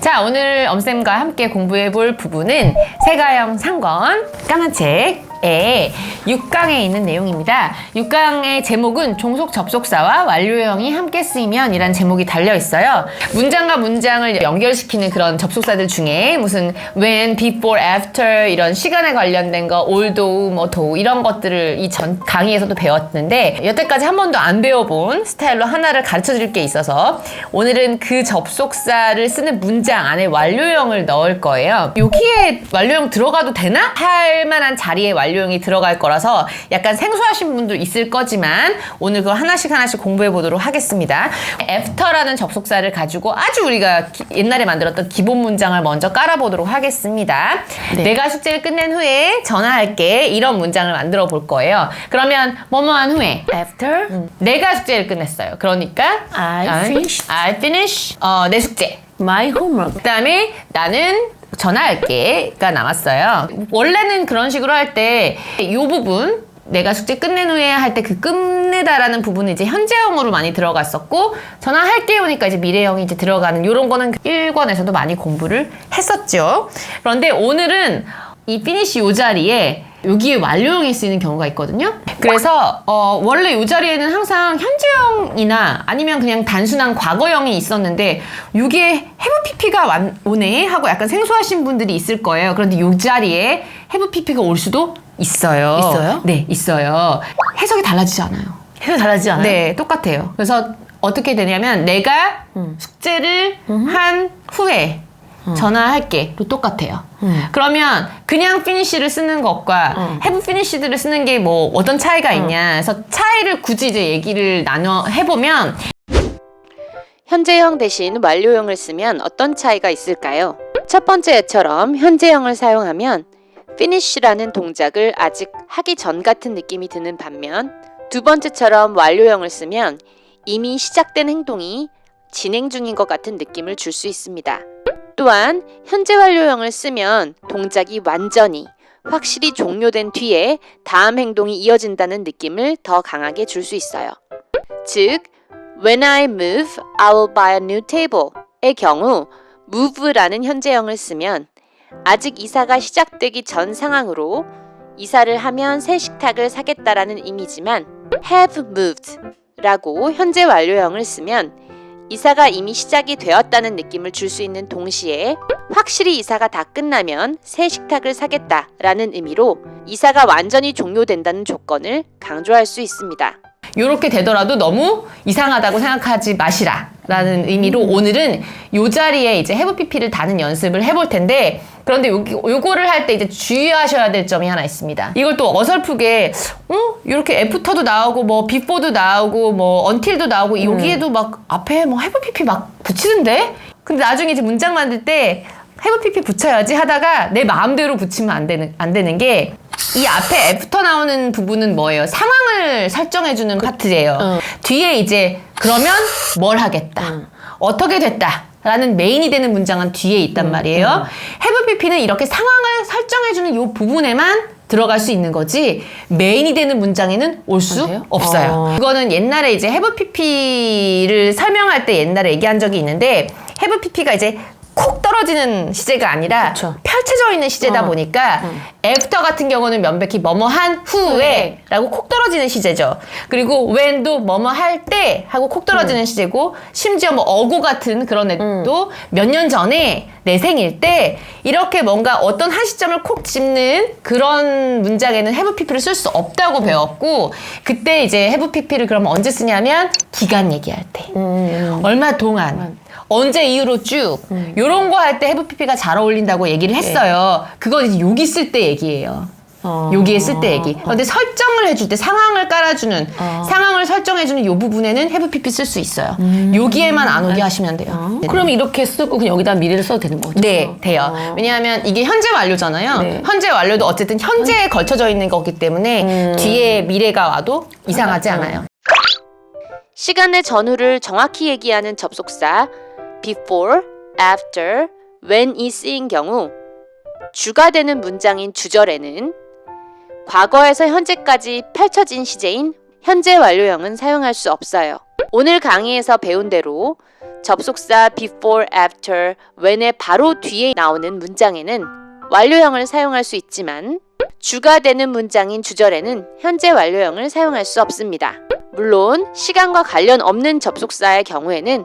자, 오늘 엄쌤과 함께 공부해 볼 부분은 세가형 상권 까만 책의 6강에 있는 내용입니다. 6강의 제목은 종속 접속사와 완료형이 함께 쓰이면 이란 제목이 달려 있어요. 문장과 문장을 연결시키는 그런 접속사들 중에 무슨 when, before, after 이런 시간에 관련된 거 although, 뭐 though 이런 것들을 이 전 강의에서도 배웠는데 여태까지 한 번도 안 배워본 스타일로 하나를 가르쳐 드릴 게 있어서 오늘은 그 접속사를 쓰는 문장 안에 완료형을 넣을 거예요. 여기에 완료형 들어가도 되나? 할 만한 자리에 완료형이 들어갈 거라 서 약간 생소하신 분도 있을 거지만 오늘 그거 하나씩 하나씩 공부해 보도록 하겠습니다. after라는 접속사를 가지고 아주 우리가 기- 옛날에 만들었던 기본 문장을 먼저 깔아보도록 하겠습니다. 내가 숙제를 끝낸 후에 전화할게 이런 문장을 만들어 볼 거예요. 그러면 뭐뭐한 후에 After 내가 숙제를 끝냈어요. 그러니까 I finished I finish 어, 내 숙제. my homework. 그다음에 나는 전화할게가 남았어요. 원래는 그런 식으로 할 때 이 부분 내가 숙제 끝낸 후에 할 때 그 끝내다라는 부분은 이제 현재형으로 많이 들어갔었고 전화할게 오니까 이제 미래형이 이제 들어가는 이런 거는 1권에서도 많이 공부를 했었죠. 그런데 오늘은 이 finish 요 자리에 여기에 완료형이 쓰이는 경우가 있거든요. 그래서 어, 원래 이 자리에는 항상 현재형이나 아니면 그냥 단순한 과거형이 있었는데 이게 have pp가 완, 오네 하고 약간 생소하신 분들이 있을 거예요. 그런데 이 자리에 have pp가 올 수도 있어요. 있어요? 네, 있어요. 해석이 달라지지 않아요. 해도 달라지지 않아요? 네, 똑같아요. 그래서 어떻게 되냐면 내가 숙제를 한 후에 전화할게도 똑같아요. 그러면 그냥 피니쉬를 쓰는 것과 have finished를 쓰는 게 뭐 어떤 차이가 있냐. 그래서 차이를 굳이 이제 얘기를 나눠 해보면 현재형 대신 완료형을 쓰면 어떤 차이가 있을까요? 첫 번째처럼 현재형을 사용하면 finish라는 동작을 아직 하기 전 같은 느낌이 드는 반면 두 번째처럼 완료형을 쓰면 이미 시작된 행동이 진행 중인 것 같은 느낌을 줄 수 있습니다. 또한 현재 완료형을 쓰면 동작이 완전히 확실히 종료된 뒤에 다음 행동이 이어진다는 느낌을 더 강하게 줄 수 있어요. 즉, When I move, I will buy a new table의 경우 move라는 현재형을 쓰면 아직 이사가 시작되기 전 상황으로 이사를 하면 새 식탁을 사겠다라는 의미지만 have moved 라고 현재 완료형을 쓰면 이사가 이미 시작이 되었다는 느낌을 줄 수 있는 동시에 확실히 이사가 다 끝나면 새 식탁을 사겠다라는 의미로 이사가 완전히 종료된다는 조건을 강조할 수 있습니다. 이렇게 되더라도 너무 이상하다고 생각하지 마시라. 라는 의미로 오늘은 요 자리에 이제 have pp를 다는 연습을 해볼 텐데 그런데 여기 요거를 할 때 이제 주의하셔야 될 점이 하나 있습니다. 이걸 또 어설프게 어 이렇게 애프터도 나오고 뭐 before도 나오고 뭐 until도 나오고 여기에도 막 앞에 뭐 have pp 막 붙이는데 근데 나중에 이제 문장 만들 때 have pp 붙여야지 하다가 내 마음대로 붙이면 안 되는 안 되는 게 이 앞에 애프터 나오는 부분은 뭐예요? 상황을 설정해주는 파트예요. 어. 뒤에 이제 그러면 뭘 하겠다. 어떻게 됐다. 라는 메인이 되는 문장은 뒤에 있단 말이에요. have pp는 이렇게 상황을 설정해주는 이 부분에만 들어갈 수 있는 거지 메인이 되는 문장에는 올 수? 없어요. 어. 그거는 옛날에 이제 have pp를 설명할 때 옛날에 얘기한 적이 있는데 have pp가 이제 콕 떨어지는 시제가 아니라 그쵸. 펼쳐져 있는 시제다 어. 보니까 애프터 같은 경우는 면백히 뭐뭐 한 후에 라고 콕 떨어지는 시제죠. 그리고 when도 뭐뭐 할 때 하고 콕 떨어지는 시제고 심지어 뭐 어고 같은 그런 애도 몇 년 전에 내 생일 때 이렇게 뭔가 어떤 한 시점을 콕 짚는 그런 문장에는 have pp를 쓸 수 없다고 배웠고 그때 이제 have pp를 그럼 언제 쓰냐면 기간 얘기할 때. 얼마 동안 언제 이후로 쭉 요런 거 할때 have pp가 잘 어울린다고 얘기를 했어요. 그건 이제 여기 쓸 때 얘기예요. 어. 여기에 쓸 때 얘기. 그런데 설정을 해줄 때 상황을 깔아주는 상황을 설정해주는 요 부분에는 have pp 쓸수 있어요. 여기에만 안 오게 하시면 돼요. 네. 그럼 이렇게 쓰고 그냥 여기다 미래를 써도 되는 거죠? 네, 돼요. 왜냐하면 이게 현재 완료잖아요. 네. 현재 완료도 어쨌든 현재에 걸쳐져 있는 거기 때문에 뒤에 미래가 와도 이상하지 않아요. 시간의 전후를 정확히 얘기하는 접속사 before, after, when이 쓰인 경우 주가 되는 문장인 주절에는 과거에서 현재까지 펼쳐진 시제인 현재 완료형은 사용할 수 없어요. 오늘 강의에서 배운 대로 접속사 before, after, when의 바로 뒤에 나오는 문장에는 완료형을 사용할 수 있지만 주가 되는 문장인 주절에는 현재 완료형을 사용할 수 없습니다. 물론 시간과 관련 없는 접속사의 경우에는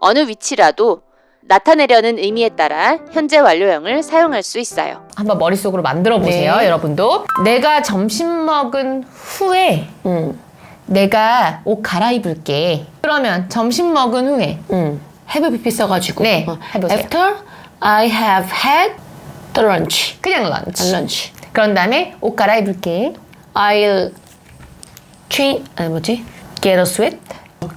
어느 위치라도 나타내려는 의미에 따라 현재 완료형을 사용할 수 있어요. 한번 머릿속으로 만들어 보세요, 네. 여러분도. 내가 점심 먹은 후에 응. 내가 옷 갈아입을게. 그러면 점심 먹은 후에 응. have pp 써가지고. 네, 어. 해보세요. After I have had the lunch. 그냥 런치. lunch. 그런 다음에 옷 갈아입을게. I'll change. 아니 뭐지? Get a sweat.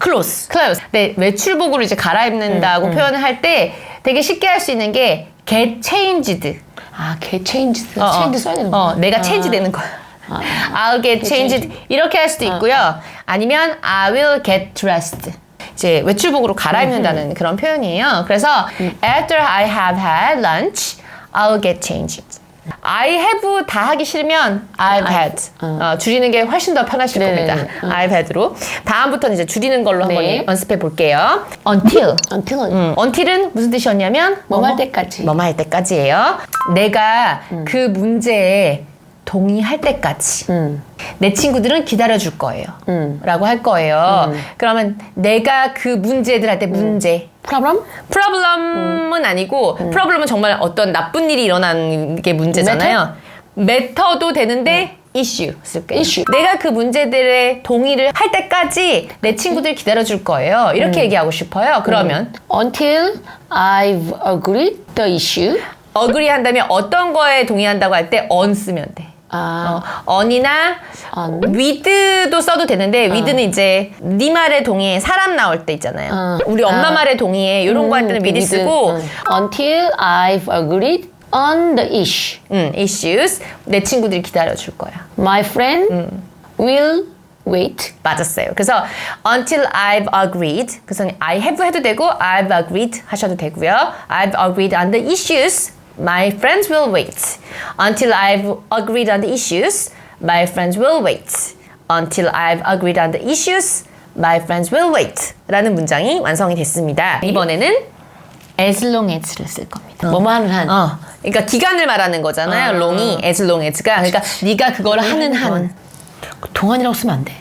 Clothes. 클라우스. 네, 외출복으로 이제 갈아입는다고 표현을 할 때 되게 쉽게 할 수 있는 게 get changed. 아, get changed. 어, 어. change 써야 되는 어, 거야. 내가 아. 체인지 되는 거야. 아. I'll get changed 이렇게 할 수도 있고요. 아니면 I will get dressed. 이제 외출복으로 갈아입는다는 그런 표현이에요. 그래서 after I have had lunch, I'll get changed. I have 다 하기 싫으면 I've had 어, 줄이는 게 훨씬 더 편하실 네네네. 겁니다. I've had로 다음부터는 이제 줄이는 걸로 네. 한번 연습해 볼게요. Until Until 음, until은 무슨 뜻이었냐면 뭐뭐 할 때까지. 뭐뭐 할 때까지예요. 내가 그 문제에 동의할 때까지 음. 내 친구들은 기다려 줄 거예요. 음. 라고 할 거예요. 그러면 내가 그 문제들 할때 문제 Problem? 프로블럼은 아니고 프로블럼은 정말 어떤 나쁜 일이 일어난 게 문제잖아요. 메터 도 되는데 이슈 쓸게요. Issue. 내가 그 문제들에 동의를 할 때까지 내 친구들 기다려 줄 거예요. 이렇게 얘기하고 싶어요. 그러면 Until I've agreed the issue. 어그리 한다면 어떤 거에 동의한다고 할 때 on 쓰면 돼. 아, 어, on이나 on. with도 써도 되는데 with는 이제 네 말에 동의해 사람 나올 때 있잖아요. 어. 우리 엄마 아. 말에 동의해 이런 거 할 때는 미리 쓰고 응. Until I've agreed on the issue. 음, issues 내 친구들이 기다려 줄 거야. My friend 음. will wait. 맞았어요. 그래서 until I've agreed. 그래서 I have 해도 되고 I've agreed 하셔도 되고요. I've agreed on the issues. My friends will wait. Until I've agreed on the issues. My friends will wait. Until I've agreed on the issues. My friends will wait. 라는 문장이 완성이 됐습니다. 이번에는 as long as를 쓸 겁니다. 하는 한. 어, 그러니까 기간을 말하는 거잖아요. long이 as long as가. 그러니까 네가 그거를 하는 한. 동안이라고 쓰면 안 돼.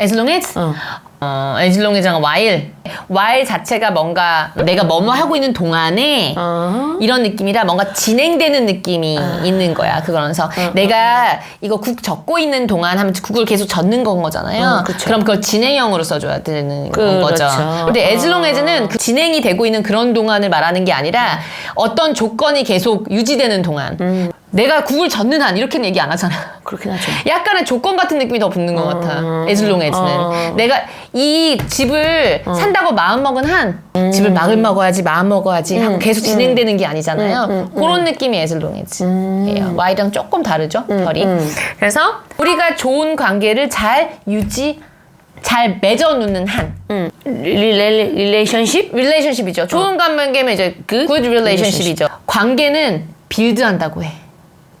as long as? 어. 어, long as가 while. while 자체가 뭔가 내가 뭐뭐 하고 있는 동안에 어. 이런 느낌이라 뭔가 진행되는 느낌이 있는 거야. 그러면서 내가 이거 국 적고 있는 동안 하면 국을 계속 젓는 건 거잖아요. 어, 그쵸. 그럼 그걸 진행형으로 써줘야 되는 그- 거죠. 그렇죠. 근데 as long 어. as는 그 진행이 되고 있는 그런 동안을 말하는 게 아니라 어떤 조건이 계속 유지되는 동안. 음. 내가 국을 젓는 한 이렇게는 얘기 안 하잖아. 그렇긴 하죠. 약간의 조건 같은 느낌이 더 붙는 것 같아. as long as는. 어. 내가 이 집을 산다고 마음 먹은 한 집을 마을 먹어야지 마음 먹어야지 하고 계속 진행되는 게 아니잖아요. 그런 느낌이 as예요. Y랑 조금 다르죠, 결이. 그래서 우리가 좋은 관계를 잘 유지 잘 맺어놓는 한 릴레 릴레이션십? relationship이죠. 좋은 관계면 이제 good relationship이죠. 관계는 빌드한다고 해.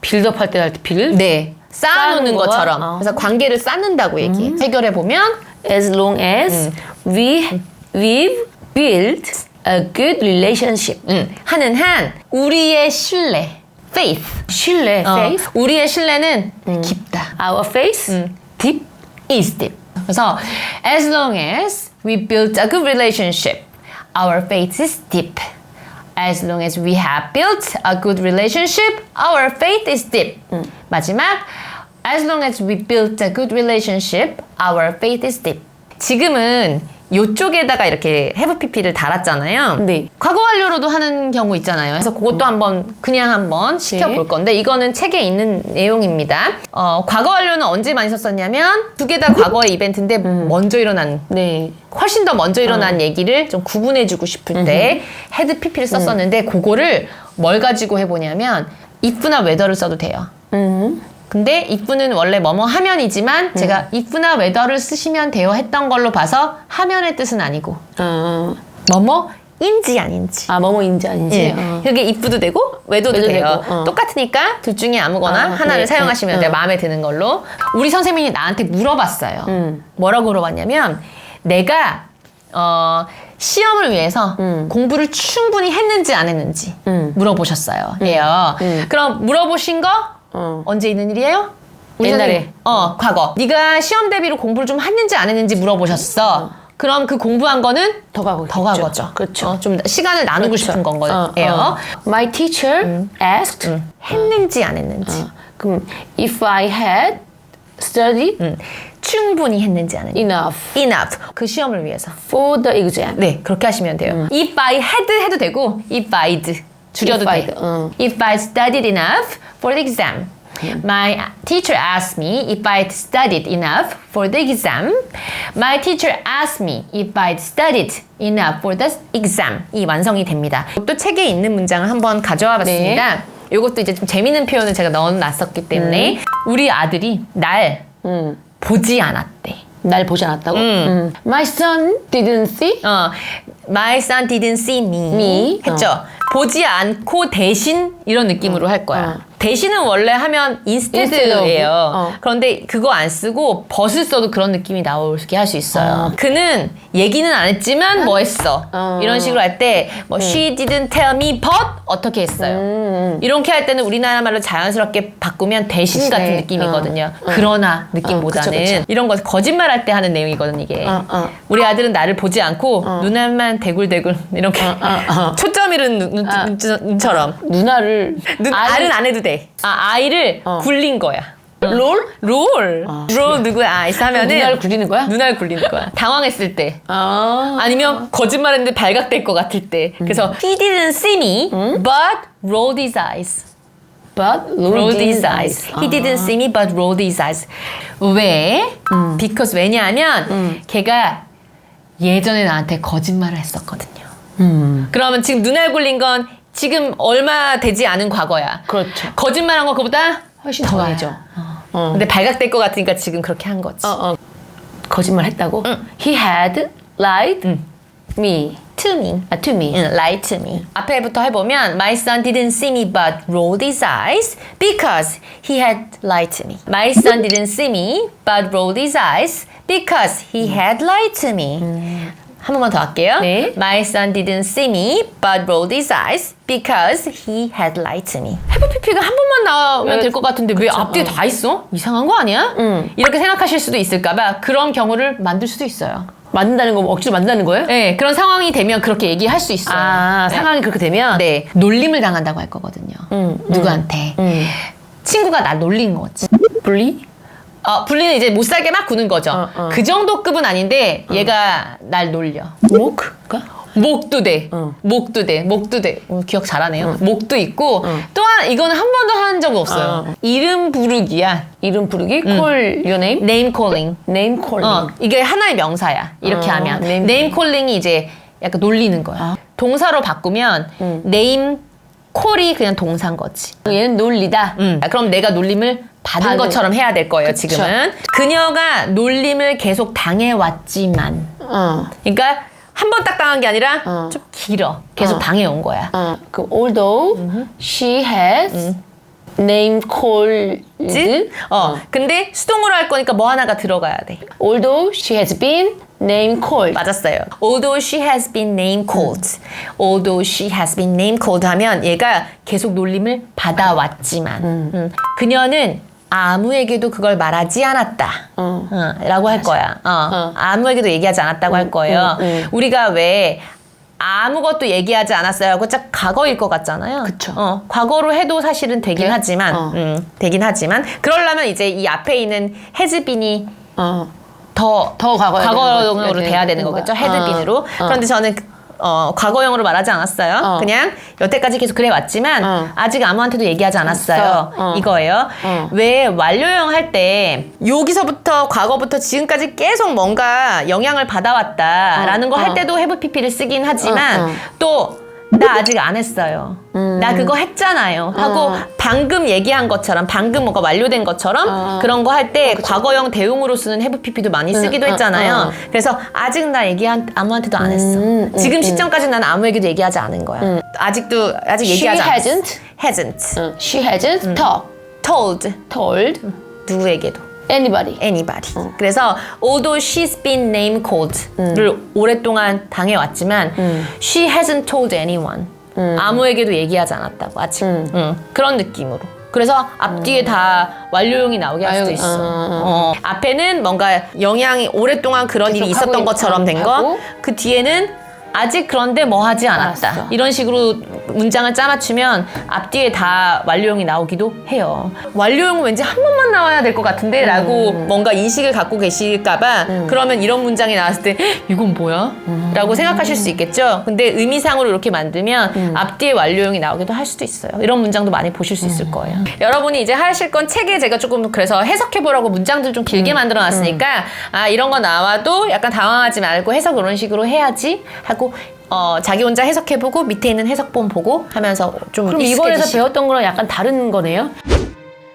빌드업 할 때 할 때 빌? 네. 쌓아놓는 쌓는 거야? 것처럼. 어. 그래서 관계를 쌓는다고 얘기해. 해결해 보면 As long as we we've built a good relationship. 음, 하는 한 우리의 신뢰, faith. 신뢰, 어, faith. 우리의 신뢰는 깊다. Our faith deep. is deep. 그래서 as long as we build a good relationship, our faith is deep. As long as we have built a good relationship, our faith is deep. 마지막 as long as we built a good relationship, our faith is deep. 지금은 요쪽에다가 이렇게 have pp를 달았잖아요. 네. 과거 완료로도 하는 경우 있잖아요. 그래서 그것도 한번 그냥 한번 시켜볼 건데 이거는 책에 있는 내용입니다. 어, 과거 완료는 언제 많이 썼었냐면 두 개 다 과거의 이벤트인데 먼저 일어난 네. 훨씬 더 먼저 일어난 얘기를 좀 구분해주고 싶을 때 헤드 pp를 썼었는데 그거를 뭘 가지고 해보냐면 if나 whether를 써도 돼요. 음. 근데 if는 원래 뭐뭐 하면이지만 제가 if나 whether를 쓰시면 돼요 했던 걸로 봐서 하면의 뜻은 아니고 어. 뭐뭐 인지 아닌지 아 뭐뭐인지 아닌지. 예. 어. 여기 if도 되고 whether도 whether 돼요. 되고, 어. 똑같으니까 둘 중에 아무거나 아, 하나를 네, 사용하시면 네, 돼요. 어. 마음에 드는 걸로. 우리 선생님이 나한테 물어봤어요. 음. 뭐라고 물어봤냐면 내가 어, 시험을 위해서 공부를 충분히 했는지 안 했는지 음. 물어보셨어요. 예요. 그럼 물어보신 거 어. 언제 있는 일이에요? 우리 옛날에. 선생님, 어, 과거. 네가 시험 대비로 공부를 좀 했는지 안 했는지 물어보셨어. 그럼 그 공부한 거는 더 가고 더 가고죠. 그렇죠. 어, 좀 시간을 나누고 싶은 건 어, 거예요. 어. My teacher asked. 했는지 안 했는지. 어, 그럼 if I had studied 음. 충분히 했는지 안 했는지. enough enough. 그 시험을 위해서. for the exam. 네, 그렇게 하시면 돼요. If I had 해도 되고, if I'd 줄여도 If 돼. I'd, 응. If I studied enough for the exam. My teacher asked me if I'd studied enough for the exam. My teacher asked me if I'd studied enough for the exam. 이 완성이 됩니다. 또 책에 있는 문장을 한번 가져와 봤습니다. 이것도 이제 좀 재밌는 표현을 제가 넣어놨었기 때문에 우리 아들이 날 음. 보지 않았대. 날 보지 않았다고? 음. My son didn't see. 어, my son didn't see me, Me? 했죠. 보지 않고 대신 이런 느낌으로 할 거야. 어. 대신은 원래 하면 of, 어. 그런데 그거 안 쓰고 벗을 써도 그런 느낌이 나오게 할 수 있어요. 그는 얘기는 안 했지만 뭐 했어. 어. 이런 식으로 할 때뭐 she didn't tell me but 어떻게 했어요. 음. 이렇게 할 때는 우리나라 말로 자연스럽게 바꾸면 대신 같은 대신에, 느낌이거든요. 어. 어. 그러나 느낌보다는 어, 그쵸, 그쵸. 이런 거 거짓말 할 때 하는 내용이거든 이게. 어, 어. 우리 아들은 나를 보지 않고 눈알만 대굴대굴 이렇게 어, 어. 초점 잃은 눈, 눈처럼 누나를 눈 알은 안 해도 돼. 아 아이를 어. 굴린 거야. 롤? 롤. 롤 누구야? 아이스 하면은 누나를 굴리는 거야? 눈알 굴리는 거야. 당황했을 때. 아. 아니면 거짓말했는데 발각될 것 같을 때. 그래서 he didn't see me, but rolled his eyes. But rolled his eyes. He didn't see me, but rolled his eyes. 왜? Because 왜냐하면 걔가 예전에 나한테 거짓말을 했었거든요. 그러면 지금 눈알 굴린 건 지금 얼마 되지 않은 과거야. 그렇죠. 거짓말한 거 그보다 훨씬 더 더해져. 많죠. 근데 발각될 것 같으니까 지금 그렇게 한 거지. 어, 어. 거짓말 했다고? He had lied me. To me. 아, to me. 응, lie to me. 앞에부터 해보면 My son didn't see me but rolled his eyes because he had lied to me. My son didn't see me but rolled his eyes because he had lied to me. 한 번만 더 할게요. 네. My son didn't see me but rolled his eyes because he had lied to me. 해부피피가 한 번만 나오면 왜- 될것 같은데 왜 앞뒤에 다 있어? 이상한 거 아니야? 이렇게 생각하실 수도 있을까봐 그런 경우를 만들 수도 있어요. 만든다는 거 억지로 만든다는 거예요? 네, 그런 상황이 되면 그렇게 얘기할 수 있어요. 아, 네. 상황이 그렇게 되면 네, 놀림을 당한다고 할 거거든요. 누구한테? 친구가 나 놀린 거지. 분리? 어, 불리는 이제 못 살게 막 구는 거죠. 어, 어. 그 정도 급은 아닌데 얘가 날 놀려. 목가? 목도 돼. 어. 목도 돼. 목도 돼. 어, 기억 잘하네요. 목도 있고 또 하나 이거는 한 번도 한적 없어요. 어. 이름 부르기야. 이름 부르기? Call your name? name calling. Name calling. 어, 이게 하나의 명사야. 이렇게 어, 하면. name name calling이 이제 약간 놀리는 거야. 동사로 바꾸면 name call이 그냥 동사인 거지. 얘는 놀리다. 음. 그럼 내가 놀림을 받은 받은- 것처럼 해야 될 거예요, 그쵸. 지금은. 그녀가 놀림을 계속 당해왔지만. 어. 그러니까 한 번 딱 당한 게 아니라 어. 좀 길어. 계속 어. 당해온 거야. 어. 그 although she has name called 지? 어. 근데 수동으로 할 거니까 뭐 하나가 들어가야 돼. although she has been name called. 맞았어요. Although she has been name called. Although she has been name called 하면 얘가 계속 놀림을 받아왔지만 음. 그녀는 아무에게도 그걸 말하지 않았다. 어. 어, 라고 할 거야. 어. 어. 아무에게도 얘기하지 않았다고 할 거예요. 음, 음. 우리가 왜 아무것도 얘기하지 않았어요 하고 짝 과거일 것 같잖아요. 그쵸. 어, 과거로 해도 사실은 되긴 네? 하지만, 어. 음, 되긴 하지만, 그러려면 이제 이 앞에 있는 has-been이 어. 더, 더 과거에 과거용으로 되는 돼야 되는. 거겠죠. 어. 헤드빈으로. 어. 그런데 저는 어, 과거형으로 말하지 않았어요. 어. 그냥 여태까지 계속 그래 왔지만 어. 아직 아무한테도 얘기하지 않았어요. 어. 이거예요. 어. 왜 완료형 할 때 여기서부터 과거부터 지금까지 계속 뭔가 영향을 받아왔다라는 어. 거할 어. 때도 have pp를 쓰긴 하지만 어, 어. 또 나 아직 안 했어요. 나 그거 했잖아요. 하고 어. 방금 얘기한 것처럼 방금 뭐가 완료된 것처럼 어. 그런 거 할 때 과거형 대용으로 쓰는 have pp도 많이 쓰기도 어, 했잖아요. 어. 그래서 아직 나 얘기 한 아무한테도 안 했어. 음, 음, 지금 음. 시점까지 는 아무에게도 얘기하지 않은 거야. 아직도 아직 She 얘기하지 않았어. hasn't. hasn't 어. She hasn't talked. told told 누구에게도 Anybody. anybody. 그래서 although she's been name called를 오랫동안 당해왔지만 she hasn't told anyone. 아무에게도 얘기하지 않았다고 아직. 음, 그런 느낌으로. 그래서 앞뒤에 다 완료형이 나오게 할 수도 아유, 있어. 어, 어. 앞에는 뭔가 영향이 오랫동안 그런 일이 계속 하고 있었던 있- 것처럼 된 거. 하고. 그 뒤에는 아직 그런데 뭐 하지 않았다. 알았어. 이런 식으로 문장을 짜맞추면 앞뒤에 다 완료형이 나오기도 해요. 완료형은 왠지 한 번만 나와야 될 것 같은데 라고 뭔가 인식을 갖고 계실까봐 그러면 이런 문장이 나왔을 때 "헉, 이건 뭐야? 라고 생각하실 수 있겠죠. 근데 의미상으로 이렇게 만들면 앞뒤에 완료형이 나오기도 할 수도 있어요. 이런 문장도 많이 보실 수 있을 거예요. 여러분이 이제 하실 건 책에 제가 조금 그래서 해석해보라고 문장들 좀 길게 만들어 놨으니까 아 이런 거 나와도 약간 당황하지 말고 해석 이런 식으로 해야지 하고 어, 자기 혼자 해석해보고 밑에 있는 해석본 보고 하면서 좀 그럼 익숙해지시- 이번에서 배웠던 거랑 약간 다른 거네요?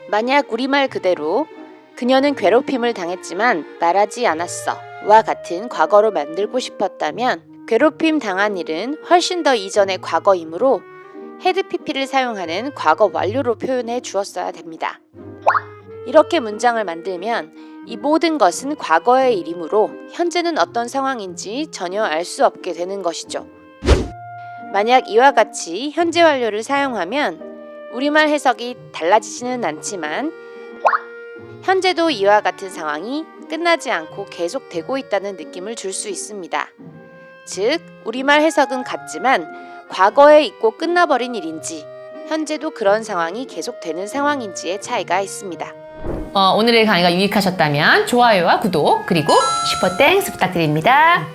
만약 우리말 그대로 그녀는 괴롭힘을 당했지만 말하지 않았어 와 같은 과거로 만들고 싶었다면 괴롭힘 당한 일은 훨씬 더 이전의 과거이므로 헤드 PP를 사용하는 과거 완료로 표현해 주었어야 됩니다. 이렇게 문장을 만들면 이 모든 것은 과거의 일이므로 현재는 어떤 상황인지 전혀 알 수 없게 되는 것이죠. 만약 이와 같이 현재 완료를 사용하면 우리말 해석이 달라지지는 않지만 현재도 이와 같은 상황이 끝나지 않고 계속되고 있다는 느낌을 줄 수 있습니다. 즉, 우리말 해석은 같지만 과거에 있고 끝나버린 일인지 현재도 그런 상황이 계속되는 상황인지의 차이가 있습니다. 어, 오늘의 강의가 유익하셨다면 좋아요와 구독 그리고 슈퍼 땡스 부탁드립니다.